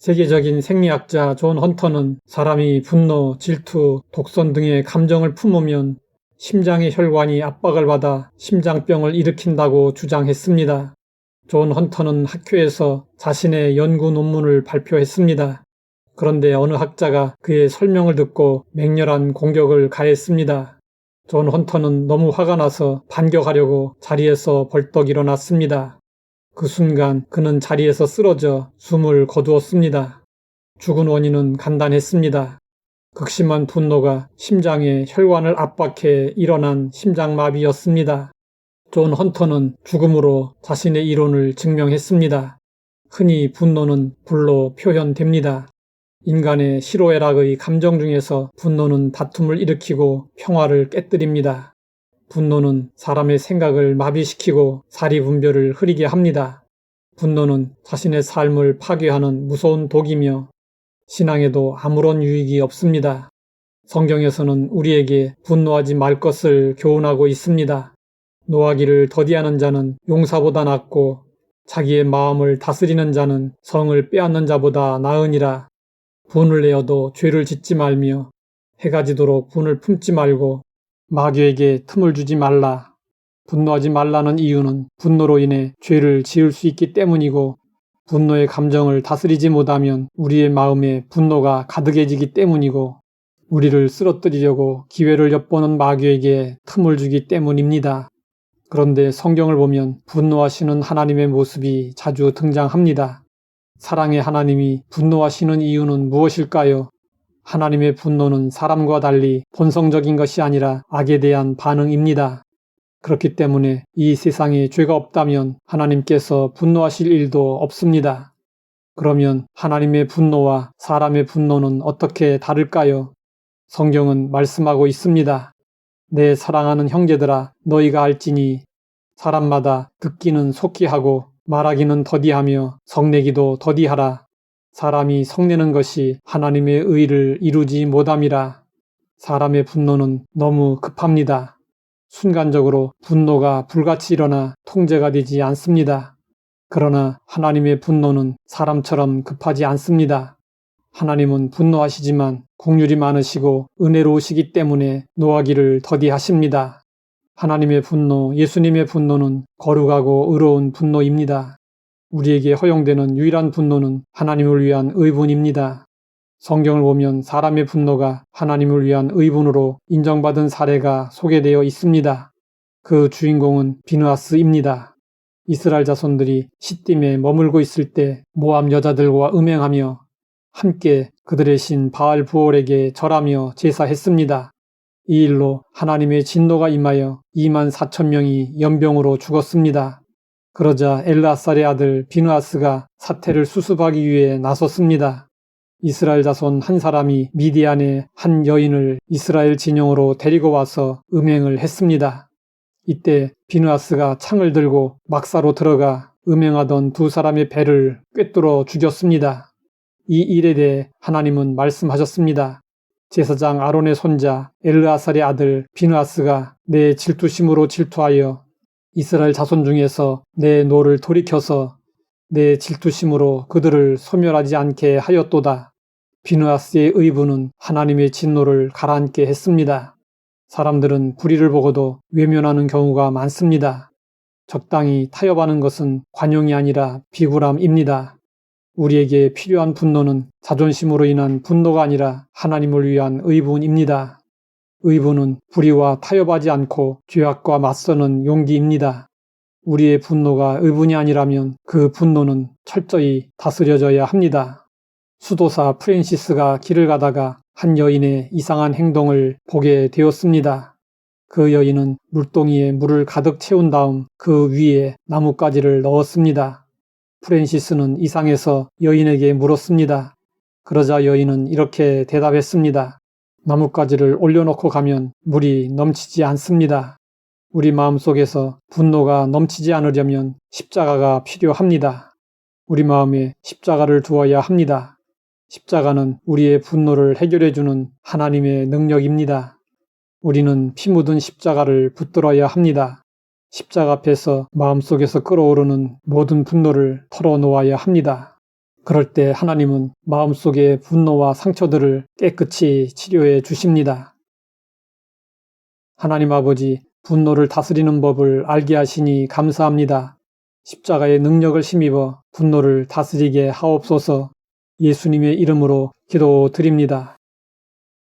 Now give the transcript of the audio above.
세계적인 생리학자 존 헌터는 사람이 분노, 질투, 독선 등의 감정을 품으면 심장의 혈관이 압박을 받아 심장병을 일으킨다고 주장했습니다. 존 헌터는 학교에서 자신의 연구 논문을 발표했습니다. 그런데 어느 학자가 그의 설명을 듣고 맹렬한 공격을 가했습니다. 존 헌터는 너무 화가 나서 반격하려고 자리에서 벌떡 일어났습니다. 그 순간 그는 자리에서 쓰러져 숨을 거두었습니다. 죽은 원인은 간단했습니다. 극심한 분노가 심장에 혈관을 압박해 일어난 심장마비였습니다. 존 헌터는 죽음으로 자신의 이론을 증명했습니다. 흔히 분노는 불로 표현됩니다. 인간의 시로애락의 감정 중에서 분노는 다툼을 일으키고 평화를 깨뜨립니다. 분노는 사람의 생각을 마비시키고 사리분별을 흐리게 합니다. 분노는 자신의 삶을 파괴하는 무서운 독이며 신앙에도 아무런 유익이 없습니다. 성경에서는 우리에게 분노하지 말 것을 교훈하고 있습니다. 노하기를 더디하는 자는 용사보다 낫고 자기의 마음을 다스리는 자는 성을 빼앗는 자보다 나으니라. 분을 내어도 죄를 짓지 말며 해가 지도록 분을 품지 말고 마귀에게 틈을 주지 말라. 분노하지 말라는 이유는 분노로 인해 죄를 지을 수 있기 때문이고 분노의 감정을 다스리지 못하면 우리의 마음에 분노가 가득해지기 때문이고 우리를 쓰러뜨리려고 기회를 엿보는 마귀에게 틈을 주기 때문입니다. 그런데 성경을 보면 분노하시는 하나님의 모습이 자주 등장합니다. 사랑의 하나님이 분노하시는 이유는 무엇일까요? 하나님의 분노는 사람과 달리 본성적인 것이 아니라 악에 대한 반응입니다. 그렇기 때문에 이 세상에 죄가 없다면 하나님께서 분노하실 일도 없습니다. 그러면 하나님의 분노와 사람의 분노는 어떻게 다를까요? 성경은 말씀하고 있습니다. 내 사랑하는 형제들아 너희가 알지니 사람마다 듣기는 속히 하고 말하기는 더디하며 성내기도 더디하라. 사람이 성내는 것이 하나님의 의를 이루지 못함이라. 사람의 분노는 너무 급합니다. 순간적으로 분노가 불같이 일어나 통제가 되지 않습니다. 그러나 하나님의 분노는 사람처럼 급하지 않습니다. 하나님은 분노하시지만 공률이 많으시고 은혜로우시기 때문에 노하기를 더디하십니다. 하나님의 분노, 예수님의 분노는 거룩하고 의로운 분노입니다. 우리에게 허용되는 유일한 분노는 하나님을 위한 의분입니다. 성경을 보면 사람의 분노가 하나님을 위한 의분으로 인정받은 사례가 소개되어 있습니다. 그 주인공은 비누아스입니다. 이스라엘 자손들이 시딤에 머물고 있을 때 모함 여자들과 음행하며 함께 그들의 신 바알 부올에게 절하며 제사했습니다. 이 일로 하나님의 진노가 임하여 2만 4천 명이 연병으로 죽었습니다. 그러자 엘라살의 아들 비누아스가 사태를 수습하기 위해 나섰습니다. 이스라엘 자손 한 사람이 미디안의 한 여인을 이스라엘 진영으로 데리고 와서 음행을 했습니다. 이때 비누아스가 창을 들고 막사로 들어가 음행하던 두 사람의 배를 꿰뚫어 죽였습니다. 이 일에 대해 하나님은 말씀하셨습니다. 제사장 아론의 손자 엘르아살의 아들 비누아스가 내 질투심으로 질투하여 이스라엘 자손 중에서 내 노를 돌이켜서 내 질투심으로 그들을 소멸하지 않게 하였도다. 비누아스의 의부는 하나님의 진노를 가라앉게 했습니다. 사람들은 불의를 보고도 외면하는 경우가 많습니다. 적당히 타협하는 것은 관용이 아니라 비굴함입니다. 우리에게 필요한 분노는 자존심으로 인한 분노가 아니라 하나님을 위한 의분입니다. 의분은 불의와 타협하지 않고 죄악과 맞서는 용기입니다. 우리의 분노가 의분이 아니라면 그 분노는 철저히 다스려져야 합니다. 수도사 프랜시스가 길을 가다가 한 여인의 이상한 행동을 보게 되었습니다. 그 여인은 물동이에 물을 가득 채운 다음 그 위에 나뭇가지를 넣었습니다. 프랜시스는 이상해서 여인에게 물었습니다. 그러자 여인은 이렇게 대답했습니다. 나뭇가지를 올려놓고 가면 물이 넘치지 않습니다. 우리 마음 속에서 분노가 넘치지 않으려면 십자가가 필요합니다. 우리 마음에 십자가를 두어야 합니다. 십자가는 우리의 분노를 해결해주는 하나님의 능력입니다. 우리는 피 묻은 십자가를 붙들어야 합니다. 십자가 앞에서 마음속에서 끓어오르는 모든 분노를 털어놓아야 합니다. 그럴 때 하나님은 마음속의 분노와 상처들을 깨끗이 치료해 주십니다. 하나님 아버지, 분노를 다스리는 법을 알게 하시니 감사합니다. 십자가의 능력을 힘입어 분노를 다스리게 하옵소서 예수님의 이름으로 기도드립니다.